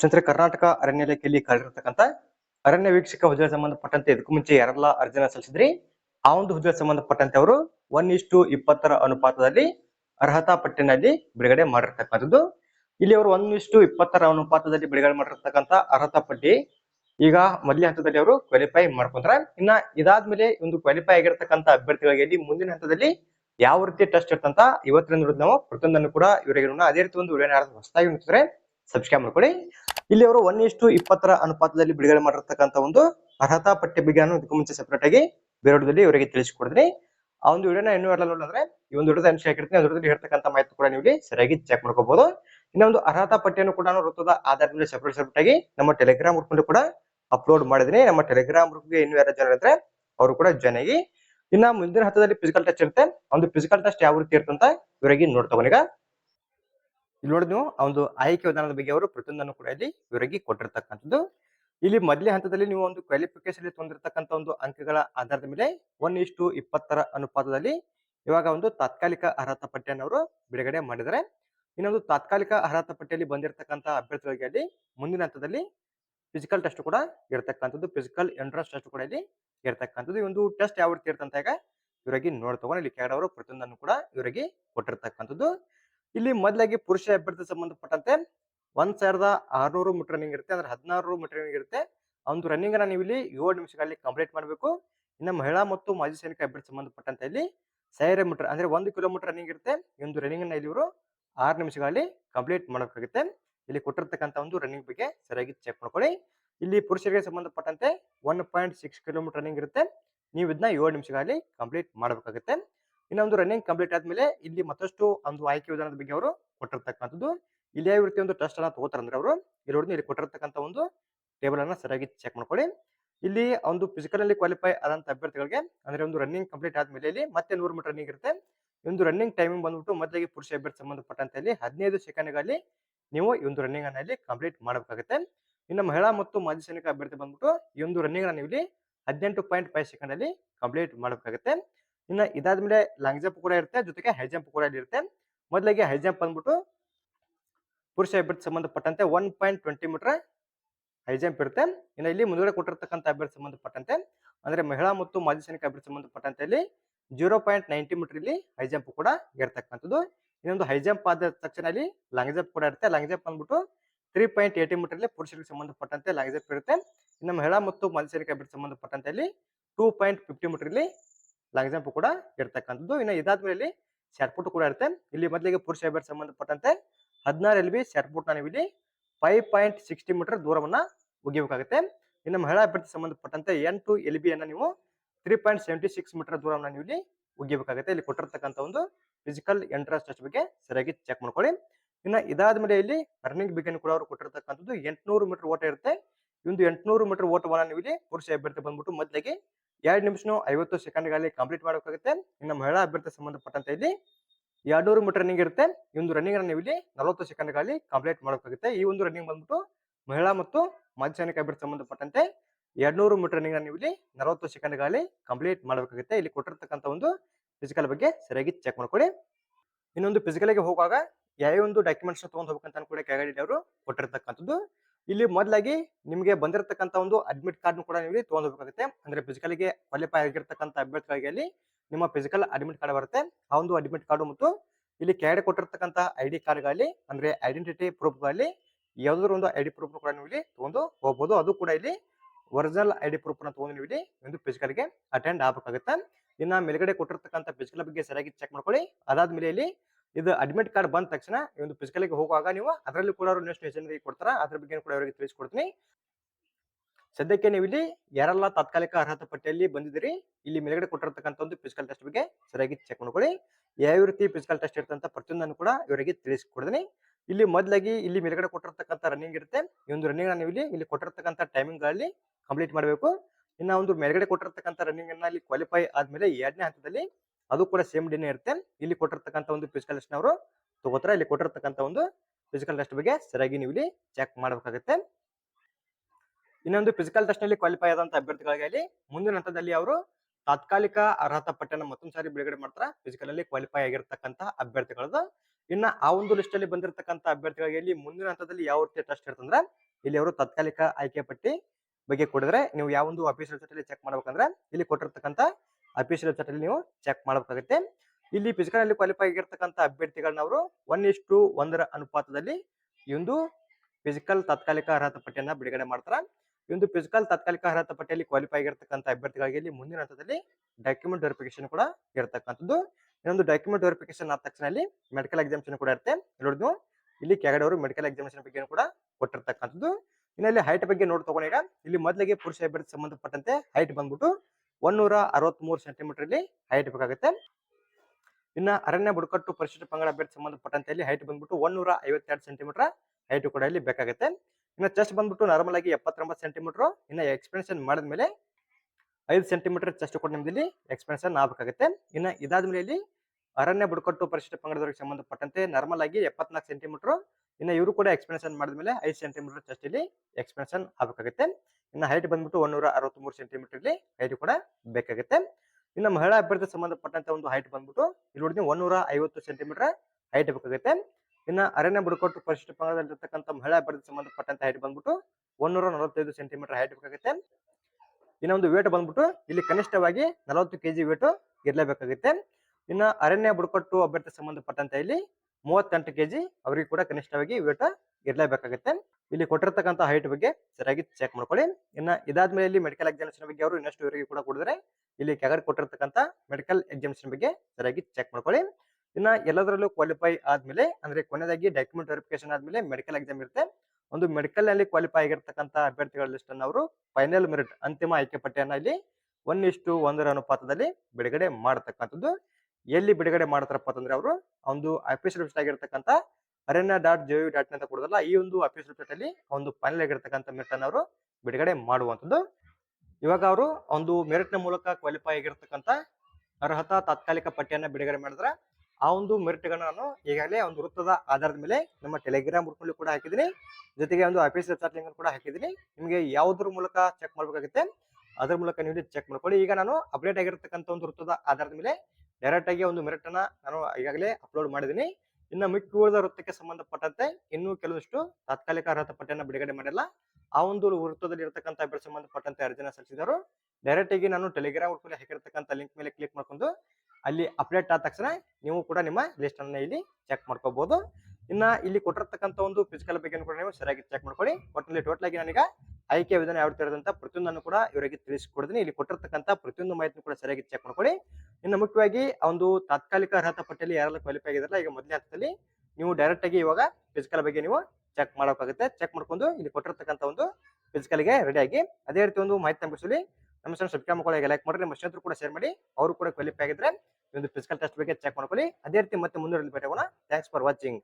ಸ್ನೇಹಿತರೆ, ಕರ್ನಾಟಕ ಅರಣ್ಯ ಇಲಾಖೆಯಲ್ಲಿ ಕಳೆದಿರ್ತಕ್ಕಂಥ ಅರಣ್ಯ ವೀಕ್ಷಕ ಹುದ್ದೆಗೆ ಸಂಬಂಧಪಟ್ಟಂತೆ ಇದಕ್ಕೂ ಮುಂಚೆ ಯಾರೆಲ್ಲ ಅರ್ಜಿನ ಸಲ್ಲಿಸಿದ್ರಿ? ಆ ಒಂದು ಹುದ್ದೆಗೆ ಸಂಬಂಧಪಟ್ಟಂತೆ ಅವರು ಒನ್ ಇಷ್ಟು ಇಪ್ಪತ್ತರ ಅನುಪಾತದಲ್ಲಿ ಅರ್ಹತಾ ಪಟ್ಟಿನಲ್ಲಿ ಬಿಡುಗಡೆ ಮಾಡಿರ್ತಕ್ಕಂಥದ್ದು. ಇಲ್ಲಿ ಅವರು ಒನ್ ಇಷ್ಟು ಇಪ್ಪತ್ತರ ಅನುಪಾತದಲ್ಲಿ ಬಿಡುಗಡೆ ಮಾಡಿರ್ತಕ್ಕಂಥ ಅರ್ಹತಾ ಪಟ್ಟಿ ಈಗ ಮೊದಲ ಹಂತದಲ್ಲಿ ಅವರು ಕ್ವಾಲಿಫೈ ಮಾಡ್ಕೊಂತಾರೆ ಇನ್ನ ಇದಾದ್ಮೇಲೆ ಒಂದು ಕ್ವಾಲಿಫೈ ಆಗಿರ್ತಕ್ಕಂಥ ಅಭ್ಯರ್ಥಿಗಳಿಗೆ ಮುಂದಿನ ಹಂತದಲ್ಲಿ ಯಾವ ರೀತಿ ಟೆಸ್ಟ್ ಇರ್ತಂತ ಇವತ್ತಿನ ನಾವು ಪ್ರತಿಯೊಂದನ್ನು ಕೂಡ ಇವರಿಗೆ. ಅದೇ ರೀತಿ ಒಂದು ಹೊಸದಾಗಿ ಸಬ್ಸ್ಕ್ರೈಬ್ ಮಾಡ್ಕೊಳ್ಳಿ. ಇಲ್ಲಿ ಅವರು ಒನ್ ಇಷ್ಟು ಇಪ್ಪತ್ತರ ಅನುಪಾತದಲ್ಲಿ ಬಿಡುಗಡೆ ಮಾಡಿರ್ತಕ್ಕಂಥ ಒಂದು ಅರ್ಹತಾ ಪಟ್ಟಿ ಬಗ್ಗೆ ಇದಕ್ಕೂ ಮುಂಚೆ ಸೆಪರೇಟ್ ಆಗಿ ಬೇರೆ ವಿಡಿಯೋದಲ್ಲಿ ಇವರಿಗೆ ತಿಳಿಸಿಕೊಡ್ತೀನಿ ಆ ಒಂದು ವಿಡಿಯೋನ ಇನ್ನೂ ಎಲ್ಲ ನೋಡಿದ್ರೆ ಈ ಒಂದು ವಿಡಿಯೋದ ಅಂಶ ಹಾಕಿರ್ತೀನಿ ಅದರಲ್ಲಿ ಹೇಳ್ತಕ್ಕಂಥ ಮಾಹಿತಿ ಕೂಡ ನೀವು ಸರಿಯಾಗಿ ಚೆಕ್ ಮಾಡ್ಕೋಬಹುದು ಇನ್ನೊಂದು ಅರ್ಹತಾ ಪಟ್ಟಿಯನ್ನು ಕೂಡ ವೃತ್ತದ ಆಧಾರದ ಮೇಲೆ ಸೆಪರೇಟ್ ಸೆಪರೇಟ್ ಆಗಿ ನಮ್ಮ ಟೆಲಿಗ್ರಾಮ್ ಗ್ರೂಪ್ ಕೂಡ ಅಪ್ಲೋಡ್ ಮಾಡಿದೀನಿ ನಮ್ಮ ಟೆಲಿಗ್ರಾಮ್ ಗ್ರೂಪ್ಗೆ ಇನ್ನೂ ಯಾರು ಜನ ಇದ್ರೆ ಅವರು ಕೂಡ ಜಾಯ್ನ್ ಇನ್ನ ಮುಂದಿನ ಹಂತದಲ್ಲಿ ಫಿಸಿಕಲ್ ಟಚ್ ಇರುತ್ತೆ. ಒಂದು ಫಿಸಿಕಲ್ ಟೆಸ್ಟ್ ಯಾವ ರೀತಿ ಇರ್ತಂತ ಇವರಿಗೆ ನೋಡ್ತಗೋಣ ಈಗ. ಇಲ್ಲಿ ನೋಡಿ ನೀವು ಒಂದು ಆಯ್ಕೆ ವಿಧಾನದ ಬಗ್ಗೆ ಅವರು ಪ್ರತಿಯೊಂದನ್ನು ಕೂಡ ಇಲ್ಲಿ ವಿವರಗಿ ಕೊಟ್ಟಿರ್ತಕ್ಕಂಥದ್ದು. ಇಲ್ಲಿ ಮೊದಲೇ ಹಂತದಲ್ಲಿ ನೀವು ಒಂದು ಕ್ವಾಲಿಫಿಕೇಶನ್ ತೊಂದಿರತಕ್ಕಂಥ ಒಂದು ಅಂಕಗಳ ಆಧಾರದ ಮೇಲೆ ಒನ್ ಇಷ್ಟು ಇಪ್ಪತ್ತರ ಅನುಪಾತದಲ್ಲಿ ಇವಾಗ ಒಂದು ತಾತ್ಕಾಲಿಕ ಅರ್ಹತಾ ಪಟ್ಟಿಯನ್ನು ಅವರು ಬಿಡುಗಡೆ ಮಾಡಿದ್ದಾರೆ. ಇನ್ನೊಂದು ತಾತ್ಕಾಲಿಕ ಅರ್ಹತಾ ಪಟ್ಟಿಯಲ್ಲಿ ಬಂದಿರತಕ್ಕಂಥ ಅಭ್ಯರ್ಥಿಗಳಿಗೆ ಅಲ್ಲಿ ಮುಂದಿನ ಹಂತದಲ್ಲಿ ಫಿಸಿಕಲ್ ಟೆಸ್ಟ್ ಕೂಡ ಇರತಕ್ಕಂಥದ್ದು. ಫಿಸಿಕಲ್ ಎಂಟ್ರೆನ್ಸ್ ಟೆಸ್ಟ್ ಕೂಡ ಇಲ್ಲಿ ಇರತಕ್ಕಂಥದ್ದು. ಈ ಒಂದು ಟೆಸ್ಟ್ ಯಾವ ರೀತಿ ಇರ್ತಂತ ಈಗ ಇವರಿಗೆ ನೋಡ್ತಗೊಂಡು ಇಲ್ಲಿ ಕೆಳಗಡೆ ಅವರು ಪ್ರತಿಯೊಂದನ್ನು ಕೂಡ ಇವರಿಗೆ ಕೊಟ್ಟಿರ್ತಕ್ಕಂಥದ್ದು. ಇಲ್ಲಿ ಮೊದಲಾಗಿ ಪುರುಷ ಅಭ್ಯರ್ಥಿ ಸಂಬಂಧಪಟ್ಟಂತೆ ಒಂದ್ ಸಾವಿರದ ಆರ್ನೂರು ಮೀಟರ್ ರನ್ನಿಂಗ್ ಇರುತ್ತೆ ಅಂದ್ರೆ ಹದಿನಾರು ಮೀಟರ್ ರನ್ನಿಂಗ್ ಇರುತ್ತೆ. ಒಂದು ರನ್ನಿಂಗ್ನ ನೀವು ಇಲ್ಲಿ ಏಳು ನಿಮಿಷಗಳಲ್ಲಿ ಕಂಪ್ಲೀಟ್ ಮಾಡಬೇಕು. ಇನ್ನು ಮಹಿಳಾ ಮತ್ತು ಮಾಜಿ ಸೈನಿಕ ಅಭ್ಯರ್ಥಿ ಸಂಬಂಧಪಟ್ಟಂತೆ ಇಲ್ಲಿ ಸಾವಿರ ಮೀಟರ್ ಅಂದ್ರೆ ಒಂದು ಕಿಲೋಮೀಟರ್ ರನ್ನಿಂಗ್ ಇರುತ್ತೆ. ಈ ಒಂದು ರನ್ನಿಂಗ್ನ ಇಲ್ಲಿ ಇವರು ಆರು ನಿಮಿಷಗಳಲ್ಲಿ ಕಂಪ್ಲೀಟ್ ಮಾಡಬೇಕಾಗುತ್ತೆ. ಇಲ್ಲಿ ಕೊಟ್ಟಿರ್ತಕ್ಕಂಥ ಒಂದು ರನ್ನಿಂಗ್ ಬಗ್ಗೆ ಸರಿಯಾಗಿ ಚೆಕ್ ಮಾಡ್ಕೊಳ್ಳಿ. ಇಲ್ಲಿ ಪುರುಷರಿಗೆ ಸಂಬಂಧಪಟ್ಟಂತೆ one point six kilometre running ಇರುತ್ತೆ. ನೀವು ಇದನ್ನ ಏಳು ನಿಮಿಷಗಳಲ್ಲಿ ಕಂಪ್ಲೀಟ್ ಮಾಡಬೇಕಾಗುತ್ತೆ. ಇನ್ನೊಂದು ರನ್ನಿಂಗ್ ಕಂಪ್ಲೀಟ್ ಆದ್ಮೇಲೆ ಇಲ್ಲಿ ಮತ್ತಷ್ಟು ಒಂದು ಆಯ್ಕೆ ವಿಧಾನದ ಬಗ್ಗೆ ಅವರು ಕೊಟ್ಟಿರ್ತಕ್ಕಂಥದ್ದು. ಇಲ್ಲಿ ಯಾವ ರೀತಿ ಒಂದು ಟೆಸ್ಟ್ ಅನ್ನ ತಗೋತಾರೆ ಅಂದ್ರೆ ಅವರು. ಇಲ್ಲಿ ಇಲ್ಲಿ ಕೊಟ್ಟಿರ್ತಕ್ಕಂಥ ಒಂದು ಟೇಬಲ್ ಅನ್ನ ಸರಿಯಾಗಿ ಚೆಕ್ ಮಾಡ್ಕೊಳ್ಳಿ. ಇಲ್ಲಿ ಒಂದು ಫಿಸಿಕಲ್ ಅಲ್ಲಿ ಕ್ವಾಲಿಫೈ ಆದಂತ ಅಭ್ಯರ್ಥಿಗಳಿಗೆ ಅಂದ್ರೆ ಒಂದು ರನ್ನಿಂಗ್ ಕಂಪ್ಲೀಟ್ ಆದ್ಮೇಲೆ ಇಲ್ಲಿ ಮತ್ತೆ ನೂರು ಮೀಟರ್ ರನ್ನಿಂಗ್ ಇರುತ್ತೆ. ಒಂದು ರನ್ನಿಂಗ್ ಟೈಮಿಂಗ್ ಬಂದ್ಬಿಟ್ಟು ಮೊದಲಿಗೆ ಪುರುಷ ಅಭ್ಯರ್ಥಿ ಸಂಬಂಧಪಟ್ಟಂತೆ ಇಲ್ಲಿ ಹದಿನೈದು ಸೆಕೆಂಡ್ಗಳಲ್ಲಿ ನೀವು ಈ ಒಂದು ರನ್ನಿಂಗ್ ಅನ್ನ ಇಲ್ಲಿ ಕಂಪ್ಲೀಟ್ ಮಾಡಬೇಕಾಗುತ್ತೆ. ಇನ್ನು ಮಹಿಳಾ ಮತ್ತು ಮಾಜಿ ಸೈನಿಕ ಅಭ್ಯರ್ಥಿ ಬಂದ್ಬಿಟ್ಟು ಈ ಒಂದು ರನ್ನಿಂಗ್ ಅನ್ನ ನೀವು ಇಲ್ಲಿ ಹದಿನೆಂಟು ಪಾಯಿಂಟ್ ಫೈವ್ ಸೆಕೆಂಡ್ ಅಲ್ಲಿ ಕಂಪ್ಲೀಟ್ ಮಾಡಬೇಕಾಗುತ್ತೆ. ಇನ್ನು ಇದಾದ್ಮೇಲೆ ಲಾಂಗ್ ಜಂಪ್ ಕೂಡ ಇರುತ್ತೆ, ಜೊತೆಗೆ ಹೈ ಜಂಪ್ ಕೂಡ ಇರುತ್ತೆ. ಮೊದಲಿಗೆ ಹೈ ಜಂಪ್ ಬಂದ್ಬಿಟ್ಟು ಪುರುಷ ಅಭ್ಯರ್ಥಿ ಸಂಬಂಧಪಟ್ಟಂತೆ one point twenty metre high jump ಇರುತ್ತೆ. ಇನ್ನು ಇಲ್ಲಿ ಮುಂದುಗಡೆ ಕೊಟ್ಟಿರ್ತಕ್ಕಂಥ ಅಭ್ಯರ್ಥಿ ಸಂಬಂಧಪಟ್ಟಂತೆ, ಅಂದ್ರೆ ಮಹಿಳಾ ಮತ್ತು ಮಾಜಿ ಸೈನಿಕ ಅಭ್ಯರ್ಥಿ ಸಂಬಂಧಪಟ್ಟಂತೆ ಇಲ್ಲಿ ಜೀರೋ ಪಾಯಿಂಟ್ ನೈಂಟಿ ಮೀಟರ್ ಇಲ್ಲಿ ಹೈ ಜಂಪ್ ಕೂಡ ಇರ್ತಕ್ಕಂಥದ್ದು ಇನ್ನೊಂದು ಹೈ ಜಂಪ್ ಆದ ತಕ್ಷಣ ಇಲ್ಲಿ ಲಾಂಗ್ ಜಂಪ್ ಕೂಡ ಇರುತ್ತೆ. ಲಾಂಗ್ ಜಂಪ್ ಬಂದ್ಬಿಟ್ಟು ತ್ರೀ ಪಾಯಿಂಟ್ ಏಯ್ಟಿ ಮೀಟರ್ ಇಲ್ಲಿ ಪುರುಷರಿಗೆ ಸಂಬಂಧಪಟ್ಟಂತೆ ಲಾಂಗ್ ಜಂಪ್ ಇರುತ್ತೆ. ಇನ್ನು ಮಹಿಳಾ ಮತ್ತು ಮಾಜಿ ಸೈನಿಕ ಅಭ್ಯರ್ಥಿ ಸಂಬಂಧಪಟ್ಟಂತೆ ಇಲ್ಲಿ ಟೂ ಪಾಯಿಂಟ್ ಫಿಫ್ಟಿ ಮೀಟರ್ ಇಲ್ಲಿ ಲಾಂಗ್ ಜಂಪ್ ಕೂಡ ಇರ್ತಕ್ಕಂಥದ್ದು. ಇನ್ನು ಇದಾದ್ಮೇಲೆ ಇಲ್ಲಿ ಶಾರ್ಟ್ ಪುಟ್ ಕೂಡ ಇರುತ್ತೆ. ಇಲ್ಲಿ ಮೊದಲಿಗೆ ಪುರುಷ ಅಭ್ಯರ್ಥಿ ಸಂಬಂಧಪಟ್ಟಂತೆ ಹದಿನಾರು ಎಲ್ ಬಿ ಶಾರ್ಟ್ ಪುಟ್ ನಾವು ಇಲ್ಲಿ ಫೈವ್ ಪಾಯಿಂಟ್ ಸಿಕ್ಸ್ಟಿ ಮೀಟರ್ ದೂರವನ್ನ ಮುಗಿಬೇಕಾಗುತ್ತೆ ಇನ್ನು ಮಹಿಳಾ ಅಭ್ಯರ್ಥಿ ಸಂಬಂಧಪಟ್ಟಂತೆ ಎಂಟು ಎಲ್ ಬಿ ಅನ್ನ ನೀವು three point seventy six metre ದೂರವನ್ನ ನೀವು ಇಲ್ಲಿ ಮುಗಿಬೇಕಾಗುತ್ತೆ ಇಲ್ಲಿ ಕೊಟ್ಟಿರ್ತಕ್ಕಂಥ ಒಂದು ಫಿಸಿಕಲ್ ಎಂಟ್ರೆನ್ಸ್ ಟೆಸ್ಟ್ ಬಗ್ಗೆ ಸರಿಯಾಗಿ ಚೆಕ್ ಮಾಡ್ಕೊಳ್ಳಿ. ಇನ್ನು ಇದಾದ್ಮೇಲೆ ಇಲ್ಲಿ ರನ್ನಿಂಗ್ ಬಿಗಿನ್ ಕೂಡ ಅವರು ಕೊಟ್ಟಿರ್ತಕ್ಕಂಥದ್ದು. ಎಂಟುನೂರು ಮೀಟರ್ ಓಟ ಇರುತ್ತೆ. ಇಂದು ಎಂಟುನೂರು ಮೀಟರ್ ಓಟವನ್ನ ನೀವು ಇಲ್ಲಿ ಪುರುಷ ಅಭ್ಯರ್ಥಿ ಬಂದ್ಬಿಟ್ಟು ಮೊದಲಿಗೆ ಎರಡು ನಿಮಿಷನು ಐವತ್ತು ಸೆಕೆಂಡ್ಗಳಲ್ಲಿ ಕಂಪ್ಲೀಟ್ ಮಾಡಬೇಕಾಗುತ್ತೆ. ಇನ್ನು ಮಹಿಳಾ ಅಭ್ಯರ್ಥಿ ಸಂಬಂಧಪಟ್ಟಂತೆ ಇಲ್ಲಿ ಎರಡ್ನೂರು ಮೀಟರ್ ರನ್ನಿಂಗ್ ಇರುತ್ತೆ. ಈ ಒಂದು ರನ್ನಿಂಗ್ ನೀವು ಇಲ್ಲಿ ನಲವತ್ತು ಸೆಕೆಂಡ್ಗಳಲ್ಲಿ ಕಂಪ್ಲೀಟ್ ಮಾಡಬೇಕಾಗುತ್ತೆ. ಈ ಒಂದು ರನ್ನಿಂಗ್ ಬಂದ್ಬಿಟ್ಟು ಮಹಿಳಾ ಮತ್ತು ಸೈನಿಕ ಅಭ್ಯರ್ಥಿ ಸಂಬಂಧಪಟ್ಟಂತೆ ಎರಡ್ನೂರು ಮೀಟರ್ ರನ್ನಿಂಗ್ ನೀವು ಇಲ್ಲಿ ನಲವತ್ತು ಸೆಕೆಂಡ್ಗಳಲ್ಲಿ ಕಂಪ್ಲೀಟ್ ಮಾಡಬೇಕಾಗುತ್ತೆ. ಇಲ್ಲಿ ಕೊಟ್ಟಿರ್ತಕ್ಕಂಥ ಒಂದು ಫಿಸಿಕಲ್ ಬಗ್ಗೆ ಸರಿಯಾಗಿ ಚೆಕ್ ಮಾಡ್ಕೊಳ್ಳಿ. ಇನ್ನೊಂದು ಫಿಸಿಕಲ್ಗೆ ಹೋಗುವಾಗ ಯಾವ ಒಂದು ಡಾಕ್ಯುಮೆಂಟ್ಸ್ ತಗೊಂಡ್ ಹೋಗ್ಬೇಕಂತ ಕೂಡ ಕೆಳಗಡೆ ಅವರು ಕೊಟ್ಟಿರ್ತಕ್ಕಂಥದ್ದು. ಇಲ್ಲಿ ಮೊದಲಾಗಿ ನಿಮಗೆ ಬಂದಿರತಕ್ಕಂತ ಒಂದು ಅಡ್ಮಿಟ್ ಕಾರ್ಡ್ ಕೂಡ ನೀವು ಇಲ್ಲಿ ತಗೊಂಡ್ ಹೋಗ್ಬೇಕಾಗುತ್ತೆ ಅಂದ್ರೆ ಫಿಸಿಕಲ್ಗೆ ಕ್ವಾಲಿಫೈ ಆಗಿರ್ತಕ್ಕಂಥ ಅಭ್ಯರ್ಥಿಗಳಿಗೆ ಅಲ್ಲಿ ನಿಮ್ಮ ಫಿಸಿಕಲ್ ಅಡ್ಮಿಟ್ ಕಾರ್ಡ್ ಬರುತ್ತೆ. ಆ ಒಂದು ಅಡ್ಮಿಟ್ ಕಾರ್ಡ್ ಮತ್ತು ಇಲ್ಲಿ ಕೆಳಗಡೆ ಕೊಟ್ಟಿರ್ತಕ್ಕಂಥ ಐ ಡಿ ಕಾರ್ಡ್ಗಳಲ್ಲಿ ಅಂದ್ರೆ ಐಡೆಂಟಿಟಿ ಪ್ರೂಫ್ಗಳಲ್ಲಿ ಯಾವ್ದಾದ್ರು ಒಂದು ಐ ಡಿ ಪ್ರೂಫ್ ಕೂಡ ನೀವು ಇಲ್ಲಿ ತಗೊಂಡು ಹೋಗ್ಬೋದು. ಅದು ಕೂಡ ಇಲ್ಲಿ ಒರಿಜಿನಲ್ ಐ ಡಿ ಪ್ರೂಫ್ ತಗೊಂಡು ನೀವು ಇಲ್ಲಿ ಒಂದು ಫಿಸಿಕಲ್ಗೆ ಅಟೆಂಡ್ ಆಗ್ಬೇಕಾಗುತ್ತೆ. ಇನ್ನ ಮೇಲ್ಗಡೆ ಕೊಟ್ಟಿರ್ತಕ್ಕಂಥ ಫಿಸಿಕಲ್ ಬಗ್ಗೆ ಸರಿಯಾಗಿ ಚೆಕ್ ಮಾಡ್ಕೊಳ್ಳಿ. ಅದಾದ್ಮೇಲೆ ಇಲ್ಲಿ ಇದು ಅಡ್ಮಿಟ್ ಕಾರ್ಡ್ ಬಂದ ತಕ್ಷಣ ಒಂದು ಫಿಸಿಕಲ್ಗೆ ಹೋಗುವಾಗ ನೀವು ಅದರಲ್ಲಿ ಕೂಡ ಅವರು ನೆಕ್ಸ್ಟ್ ಏಜೆಂಟ್ಗೆ ಕೊಡ್ತಾರ? ಅದ್ರ ಬಗ್ಗೆ ಕೂಡ ಅವರಿಗೆ ತಿಳಿಸ್ಕೊಡ್ತೀನಿ. ಸದ್ಯಕ್ಕೆ ನೀವು ಇಲ್ಲಿ ಯಾರೆಲ್ಲ ತಾತ್ಕಾಲಿಕ ಅರ್ಹತಾ ಪಟ್ಟಿಯಲ್ಲಿ ಬಂದಿದ್ದೀರಿ, ಇಲ್ಲಿ ಮೇಲ್ಗಡೆ ಕೊಟ್ಟಿರತಕ್ಕಂಥ ಒಂದು ಫಿಸಿಕಲ್ ಟೆಸ್ಟ್ ಬಗ್ಗೆ ಸರಿಯಾಗಿ ಚೆಕ್ ಮಾಡ್ಕೊಳ್ಳಿ. ಯಾವ ರೀತಿ ಫಿಸಿಕಲ್ ಟೆಸ್ಟ್ ಇರ್ತಂತ ಪ್ರತಿಯೊಂದನ್ನು ಕೂಡ ಇವರಿಗೆ ತಿಳಿಸ್ಕೊಡ್ತೀನಿ. ಇಲ್ಲಿ ಮೊದಲಾಗಿ ಇಲ್ಲಿ ಮೇಲ್ಗಡೆ ಕೊಟ್ಟಿರತಕ್ಕಂಥ ರನ್ನಿಂಗ್ ಇರುತ್ತೆ. ಈ ಒಂದು ರನ್ನಿಂಗ್ ನೀವು ಇಲ್ಲಿ ಇಲ್ಲಿ ಕೊಟ್ಟಿರತಕ್ಕಂಥ ಟೈಮಿಂಗ್ಗಳಲ್ಲಿ ಕಂಪ್ಲೀಟ್ ಮಾಡಬೇಕು. ಇನ್ನ ಒಂದು ಮೇಲ್ಗಡೆ ಕೊಟ್ಟಿರತಕ್ಕಂಥ ರನ್ನಿಂಗ್ ಅನ್ನ ಇಲ್ಲಿ ಕ್ವಾಲಿಫೈ ಆದ್ಮೇಲೆ ಎರಡನೇ ಹಂತದಲ್ಲಿ ಅದು ಕೂಡ ಸೇಮ್ ಡೇನೇ ಇರುತ್ತೆ. ಇಲ್ಲಿ ಕೊಟ್ಟಿರ್ತಕ್ಕಂಥ ಒಂದು ಫಿಸಿಕಲ್ ಟೆಸ್ಟ್ ಅವರು ತಗೋತಾರೆ. ಇಲ್ಲಿ ಕೊಟ್ಟಿರ್ತಕ್ಕಂಥ ಒಂದು ಫಿಸಿಕಲ್ ಟೆಸ್ಟ್ ಬಗ್ಗೆ ಸರಿಯಾಗಿ ನೀವು ಇಲ್ಲಿ ಚೆಕ್ ಮಾಡಬೇಕಾಗುತ್ತೆ. ಇನ್ನೊಂದು ಫಿಸಿಕಲ್ ಟೆಸ್ಟ್ನಲ್ಲಿ ಕ್ವಾಲಿಫೈ ಆದಂತ ಅಭ್ಯರ್ಥಿಗಳಿಗೆ ಇಲ್ಲಿ ಮುಂದಿನ ಹಂತದಲ್ಲಿ ಅವರು ತಾತ್ಕಾಲಿಕ ಅರ್ಹತಾ ಪಟ್ಟಣ ಮತ್ತೊಂದು ಸಾರಿ ಬಿಡುಗಡೆ ಮಾಡ್ತಾರ. ಫಿಸಿಕಲ್ ಅಲ್ಲಿ ಕ್ವಾಲಿಫೈ ಆಗಿರ್ತಕ್ಕಂತಹ ಅಭ್ಯರ್ಥಿಗಳದ್ದು ಇನ್ನ ಆ ಒಂದು ಲಿಸ್ಟ್ ಅಲ್ಲಿ ಬಂದಿರತಕ್ಕಂತ ಅಭ್ಯರ್ಥಿಗಳಿಗೆ ಇಲ್ಲಿ ಮುಂದಿನ ಹಂತದಲ್ಲಿ ಯಾವ ರೀತಿ ಟೆಸ್ಟ್ ಇರ್ತಂದ್ರೆ ಇಲ್ಲಿ ಅವರು ತಾತ್ಕಾಲಿಕ ಆಯ್ಕೆ ಪಟ್ಟಿ ಬಗ್ಗೆ ಕೊಡಿದ್ರೆ ನೀವು ಯಾವ ಒಂದು ಆಫೀಸ್ ಚೆಕ್ ಮಾಡ್ಬೇಕಂದ್ರೆ ಇಲ್ಲಿ ಕೊಟ್ಟಿರ್ತಕ್ಕಂಥ ಅಫಿಷಿಯಲ್ ವೆಬ್ಸೈಟ್ ಅಲ್ಲಿ ನೀವು ಚೆಕ್ ಮಾಡಬೇಕಾಗುತ್ತೆ. ಇಲ್ಲಿ ಫಿಸಿಕಲ್ ಅಲ್ಲಿ ಕ್ವಾಲಿಫೈ ಆಗಿರ್ತಕ್ಕಂಥ ಅಭ್ಯರ್ಥಿಗಳನ್ನ ಅವರು ಒನ್ ಇಷ್ಟು ಒಂದರ ಅನುಪಾತದಲ್ಲಿ ಇಂದು ಫಿಸಿಕಲ್ ತಾತ್ಕಾಲಿಕ ಅರ್ಹತಾ ಪಟ್ಟಿಯನ್ನ ಬಿಡುಗಡೆ ಮಾಡ್ತಾರ. ಇಂದು ಫಿಸಿಕಲ್ ತಾತ್ಕಾಲಿಕ ಅರ್ಹತಾ ಪಟ್ಟಿಯಲ್ಲಿ ಕ್ವಾಲಿಫೈ ಆಗಿರ್ತಕ್ಕಂಥ ಅಭ್ಯರ್ಥಿಗಳಿಗೆ ಇಲ್ಲಿ ಮುಂದಿನ ಹಂತದಲ್ಲಿ ಡಾಕ್ಯುಮೆಂಟ್ ವೆರಿಫಿಕೇಶನ್ ಕೂಡ ಇರತಕ್ಕಂಥದ್ದು. ಇನ್ನೊಂದು ಡಾಕ್ಯುಮೆಂಟ್ ವೆರಿಫಿಕೇಶನ್ ಆದ ತಕ್ಷಣ ಇಲ್ಲಿ ಮೆಡಿಕಲ್ ಎಕ್ಸಾಮಿಷನ್ ಕೂಡ ಇರುತ್ತೆ. ನೋಡಿದ್ವು ಇಲ್ಲಿ ಕೆಳಗಡೆ ಮೆಡಿಕಲ್ ಎಕ್ಸಾಮಿನೇಷನ್ ಬಗ್ಗೆ ಕೂಡ ಕೊಟ್ಟಿರ್ತಕ್ಕಂಥದ್ದು. ಇನ್ನು ಇಲ್ಲಿ ಹೈಟ್ ಬಗ್ಗೆ ನೋಡಿ ತಗೊಂಡೀಗ ಇಲ್ಲಿ ಮೊದಲಿಗೆ ಪುರುಷ ಅಭ್ಯರ್ಥಿ ಸಂಬಂಧಪಟ್ಟಂತೆ ಹೈಟ್ ಬಂದ್ಬಿಟ್ಟು ಒನ್ನೂರ ಅರವತ್ಮೂರು ಸೆಂಟಿಮೀಟರ್ ಇಲ್ಲಿ ಹೈಟ್ ಬೇಕಾಗುತ್ತೆ. ಇನ್ನ ಅರಣ್ಯ ಬುಡಕಟ್ಟು ಪರಿಶಿಷ್ಟ ಪಂಗಡ ಅಭ್ಯರ್ಥಿ ಸಂಬಂಧಪಟ್ಟಂತೆ ಇಲ್ಲಿ ಹೈಟ್ ಬಂದ್ಬಿಟ್ಟು ಒಂದೂರ ಐವತ್ತೆರಡು ಸೆಂಟಿಮೀಟರ್ ಹೈಟ್ ಕೂಡ ಇಲ್ಲಿ ಬೇಕಾಗುತ್ತೆ. ಇನ್ನು ಚೆಸ್ಟ್ ಬಂದ್ಬಿಟ್ಟು ನಾರ್ಮಲ್ ಆಗಿ ಎಪ್ಪತ್ತೊಂಬತ್ತು ಸೆಂಟಿಮೀಟರ್ ಇನ್ನು ಎಕ್ಸ್ಪೆನ್ಷನ್ ಮಾಡಿದ್ಮೇಲೆ ಐದು ಸೆಂಟಿಮೀಟರ್ ಚೆಸ್ಟ್ ಕೂಡ ನಿಮ್ದು ಇಲ್ಲಿ ಎಕ್ಸ್ಪೆನ್ಷನ್ ಆಗಬೇಕಾಗುತ್ತೆ. ಇನ್ನು ಇದಾದ್ಮೇಲೆ ಇಲ್ಲಿ ಅರಣ್ಯ ಬುಡಕಟ್ಟು ಪರಿಶಿಷ್ಟ ಪಂಗಡದವರಿಗೆ ಸಂಬಂಧಪಟ್ಟಂತೆ ನಾರ್ಮಲ್ ಆಗಿ ಎಪ್ಪತ್ನಾಲ್ಕು ಸೆಂಟಿಮೀಟರ್ ಇನ್ನು ಇವರು ಕೂಡ ಎಕ್ಸ್ಪೆನ್ಷನ್ ಮಾಡಿದ್ಮೇಲೆ ಐದು ಸೆಂಟಿಮೀಟರ್ ಚೆಸ್ಟ್ ಇಲ್ಲಿ ಎಕ್ಸ್ಪೆನ್ಷನ್ ಆಗಬೇಕಾಗುತ್ತೆ. ಇನ್ನು ಹೈಟ್ ಬಂದ್ಬಿಟ್ಟು ಒನ್ನೂರ ಅರವತ್ಮೂರು ಸೆಂಟಿಮೀಟರ್ ಇಲ್ಲಿ ಹೈಟ್ ಕೂಡ ಬೇಕಾಗುತ್ತೆ. ಇನ್ನು ಮಹಿಳಾ ಅಭ್ಯರ್ಥಿ ಸಂಬಂಧಪಟ್ಟಂತ ಒಂದು ಹೈಟ್ ಬಂದ್ಬಿಟ್ಟು ಇಲ್ಲಿ ನೋಡಿದ್ವಿ ಒನ್ನೂರ ಐವತ್ತು ಸೆಂಟಿಮೀಟರ್ ಹೈಟ್ ಬೇಕಾಗುತ್ತೆ. ಇನ್ನ ಅರಣ್ಯ ಬುಡಕಟ್ಟು ಪರಿಶಿಷ್ಟ ಪಂಗಡದಲ್ಲಿರ್ತಕ್ಕಂಥ ಮಹಿಳಾ ಅಭ್ಯರ್ಥಿ ಸಂಬಂಧಪಟ್ಟಂತ ಹೈಟ್ ಬಂದ್ಬಿಟ್ಟು ಒನ್ನೂರ ನಲವತ್ತೈದು ಸೆಂಟಿಮೀಟರ್ ಹೈಟ್ ಬೇಕಾಗುತ್ತೆ. ಇನ್ನ ಒಂದು ವೇಟ್ ಬಂದ್ಬಿಟ್ಟು ಇಲ್ಲಿ ಕನಿಷ್ಠವಾಗಿ ನಲವತ್ತು ಕೆಜಿ ವೇಟ್ ಇರಲೇಬೇಕಾಗುತ್ತೆ. ಇನ್ನ ಅರಣ್ಯ ಬುಡಕಟ್ಟು ಅಭ್ಯರ್ಥಿ ಸಂಬಂಧಪಟ್ಟಂತ ಇಲ್ಲಿ ಮೂವತ್ತೆಂಟು ಕೆಜಿ ಅವರಿಗೆ ಕೂಡ ಕನಿಷ್ಠವಾಗಿ ವೇಟ ಇರಲೇಬೇಕಾಗುತ್ತೆ. ಇಲ್ಲಿ ಕೊಟ್ಟಿರ್ತಕ್ಕಂಥ ಹೈಟ್ ಬಗ್ಗೆ ಸರಿಯಾಗಿ ಚೆಕ್ ಮಾಡ್ಕೊಳ್ಳಿ. ಇನ್ನ ಇದಾದ್ಮೇಲೆ ಇಲ್ಲಿ ಮೆಡಿಕಲ್ ಎಕ್ಸಾಮಿನೇಷನ್ ಬಗ್ಗೆ ಅವರು ಇನ್ನಷ್ಟು ಇವರಿಗೆ ಕೂಡ ಕೊಡಿದ್ರೆ ಇಲ್ಲಿ ಕೆಳಗಡೆ ಕೊಟ್ಟಿರ್ತಕ್ಕಂಥ ಮೆಡಿಕಲ್ ಎಕ್ಸಾಮಿನೇಷನ್ ಬಗ್ಗೆ ಸರಿಯಾಗಿ ಚೆಕ್ ಮಾಡ್ಕೊಳ್ಳಿ. ಇನ್ನ ಎಲ್ಲದರಲ್ಲೂ ಕ್ವಾಲಿಫೈ ಆದ್ಮೇಲೆ, ಅಂದ್ರೆ ಕೊನೆಯದಾಗಿ ಡಾಕ್ಯುಮೆಂಟ್ ವೆರಿಫಿಕೇಶನ್ ಆದ್ಮೇಲೆ ಮೆಡಿಕಲ್ ಎಕ್ಸಾಮ್ ಇರುತ್ತೆ. ಒಂದು ಮೆಡಿಕಲ್ನಲ್ಲಿ ಕ್ವಾಲಿಫೈ ಆಗಿರ್ತಕ್ಕಂಥ ಅಭ್ಯರ್ಥಿಗಳ ಲಿಸ್ಟ್ ಅನ್ನು ಅವರು ಫೈನಲ್ ಮೆರಿಟ್ ಅಂತಿಮ ಆಯ್ಕೆ ಪಟ್ಟಿಯನ್ನ ಇಲ್ಲಿ ಒನ್ ಇಷ್ಟು ಒಂದರ ಅನುಪಾತದಲ್ಲಿ ಬಿಡುಗಡೆ ಮಾಡತಕ್ಕಂಥದ್ದು. ಎಲ್ಲಿ ಬಿಡುಗಡೆ ಮಾಡ್ತಾರಪ್ಪ ಅಂತಂದ್ರೆ ಅವರು ಒಂದು ಅಫಿಷಿಯಲ್ ವೆಬ್ಸೈಟ್ ಆಗಿರ್ತಕ್ಕಂಥ ಅರಣ್ಯ ಡಾಟ್ ಜಿ ಡಾಟ್ ಅಂತ ಕೊಡೋದಲ್ಲ, ಈ ಒಂದು ಅಫಿಷಿಯಲ್ ವೆಬ್ಸೈಟ್ ಅಲ್ಲಿ ಒಂದು ಫೈನಲ್ ಆಗಿರ್ತಕ್ಕಂಥ ಮೆರಿಟ್ ಅನ್ನು ಅವರು ಬಿಡುಗಡೆ ಮಾಡುವಂಥದ್ದು. ಇವಾಗ ಅವರು ಒಂದು ಮೆರಿಟ್ನ ಮೂಲಕ ಕ್ವಾಲಿಫೈ ಆಗಿರ್ತಕ್ಕಂಥ ಅರ್ಹತಾ ತಾತ್ಕಾಲಿಕ ಪಟ್ಟಿಯನ್ನ ಬಿಡುಗಡೆ ಮಾಡಿದ್ರೆ, ಆ ಒಂದು ಮೆರಿಟ್ ಗಳನ್ನ ನಾನು ಈಗಾಗಲೇ ಒಂದು ವೃತ್ತದ ಆಧಾರದ ಮೇಲೆ ನಮ್ಮ ಟೆಲಿಗ್ರಾಮ್ ಗ್ರೂಪ್ ಕೂಡ ಹಾಕಿದ್ದೀನಿ. ಜೊತೆಗೆ ಒಂದು ಅಫೀಸ್ ವೆಬ್ಸೈಟ್ ಲಿಂಕ್ ಕೂಡ ಹಾಕಿದ್ದೀನಿ. ನಿಮಗೆ ಯಾವುದ್ರ ಮೂಲಕ ಚೆಕ್ ಮಾಡ್ಬೇಕಾಗುತ್ತೆ ಅದ್ರ ಮೂಲಕ ನೀವು ಚೆಕ್ ಮಾಡ್ಕೊಳ್ಳಿ. ಈಗ ನಾನು ಅಪ್ಡೇಟ್ ಆಗಿರ್ತಕ್ಕಂಥ ಒಂದು ವೃತ್ತದ ಆಧಾರದ ಮೇಲೆ ಡೈರೆಕ್ಟ್ ಆಗಿ ಒಂದು ಮೆರಿಟ್ ಅನ್ನ ನಾನು ಈಗಾಗಲೇ ಅಪ್ಲೋಡ್ ಮಾಡಿದ್ದೀನಿ. ಇನ್ನು ಮಿಕ್ಕ ಉಳಿದ ವೃತ್ತಕ್ಕೆ ಸಂಬಂಧಪಟ್ಟಂತೆ ಇನ್ನೂ ಕೆಲವಷ್ಟು ತಾತ್ಕಾಲಿಕ ಅರ್ಹತಾ ಪಟ್ಟಿಯನ್ನು ಬಿಡುಗಡೆ ಮಾಡಿಲ್ಲ. ಆ ಒಂದು ವೃತ್ತದಲ್ಲಿ ಇರತಕ್ಕಂಥ ಅಭ್ಯರ್ಥಿ ಸಂಬಂಧಪಟ್ಟಂತೆ ಅರ್ಜಿನ ಸಲ್ಲಿಸಿದರು. ಡೈರೆಕ್ಟ್ ಆಗಿ ನಾನು ಟೆಲಿಗ್ರಾಮ್ ಗ್ರೂಪ್ ಹಾಕಿರ್ತಕ್ಕಂಥ ಲಿಂಕ್ ಮೇಲೆ ಕ್ಲಿಕ್ ಮಾಡ್ಕೊಂಡು ಅಲ್ಲಿ ಅಪ್ಡೇಟ್ ಆದ ತಕ್ಷಣ ನೀವು ಕೂಡ ನಿಮ್ಮ ಲಿಸ್ಟ್ ಅನ್ನ ಇಲ್ಲಿ ಚೆಕ್ ಮಾಡ್ಕೋಬಹುದು ಇನ್ನ ಇಲ್ಲಿ ಕೊಟ್ಟಿರ್ತಕ್ಕಂಥ ಒಂದು ಫಿಸಿಕಲ್ ಬಗ್ಗೆ ಕೂಡ ನೀವು ಸರಿಯಾಗಿ ಚೆಕ್ ಮಾಡ್ಕೊಳ್ಳಿ. ಒಟ್ಟಿನಲ್ಲಿ ಟೋಟಲ್ ಆಗಿ ನನಗೆ ಆಯ್ಕೆ ವಿಧಾನ ಯಾವ ಪ್ರತಿಯೊಂದನ್ನು ಕೂಡ ಇವರಿಗೆ ತಿಳಿಸಿಕೊಡ್ತೀನಿ. ಇಲ್ಲಿ ಕೊಟ್ಟಿರ್ತಕ್ಕಂಥ ಪ್ರತಿಯೊಂದು ಮಾಹಿತಿ ಕೂಡ ಸರಿಯಾಗಿ ಚೆಕ್ ಮಾಡ್ಕೊಳ್ಳಿ. ಇನ್ನು ಮುಖ್ಯವಾಗಿ ಒಂದು ತಾತ್ಕಾಲಿಕ ಅರ್ಹತಾ ಪಟ್ಟಿಯಲ್ಲಿ ಯಾರೆಲ್ಲ ಕ್ವಾಲಿಫೈ ಆಗಿದಾರಲ್ಲ ಈಗ ಮೊದಲನೇ ಹಂತದಲ್ಲಿ ನೀವು ಡೈರೆಕ್ಟ್ ಆಗಿ ಇವಾಗ ಫಿಸಿಕಲ್ ಬಗ್ಗೆ ನೀವು ಚೆಕ್ ಮಾಡೋಕ್ಕಾಗುತ್ತೆ. ಚೆಕ್ ಮಾಡ್ಕೊಂಡು ಇಲ್ಲಿ ಕೊಟ್ಟಿರ್ತಕ್ಕಂಥ ಒಂದು ಫಿಸಿಕಲ್ಗೆ ಗೆ ರೆಡಿ ಆಗಿ ಅದೇ ರೀತಿ ಒಂದು ಮಾಹಿತಿ ತಂಪಿಸಲಿ ನಮ್ಮ ಸಬ್ಸ್ಕ್ರೈಬ್ ಮಾಡ್ಕೊಳ್ಳಿ ಲೈಕ್ ಮಾಡಿ ನಮ್ಮ ಸ್ನೇಹಿತರು ಕೂಡ ಶೇರ್ ಮಾಡಿ, ಅವರು ಕೂಡ ಕ್ವಾಲಿಫೈ ಆಗಿದ್ರೆ ಒಂದು ಫಿಸಿಕಲ್ ಟೆಸ್ಟ್ ಬಗ್ಗೆ ಚೆಕ್ ಮಾಡ್ಕೊಳ್ಳಿ. ಅದೇ ರೀತಿ ಮತ್ತೆ ಮುಂದುವರೆದು ಬೇಟೆ ಹೋಗೋಣ ಥ್ಯಾಂಕ್ಸ್ ಫಾರ್ ವಾಚಿಂಗ್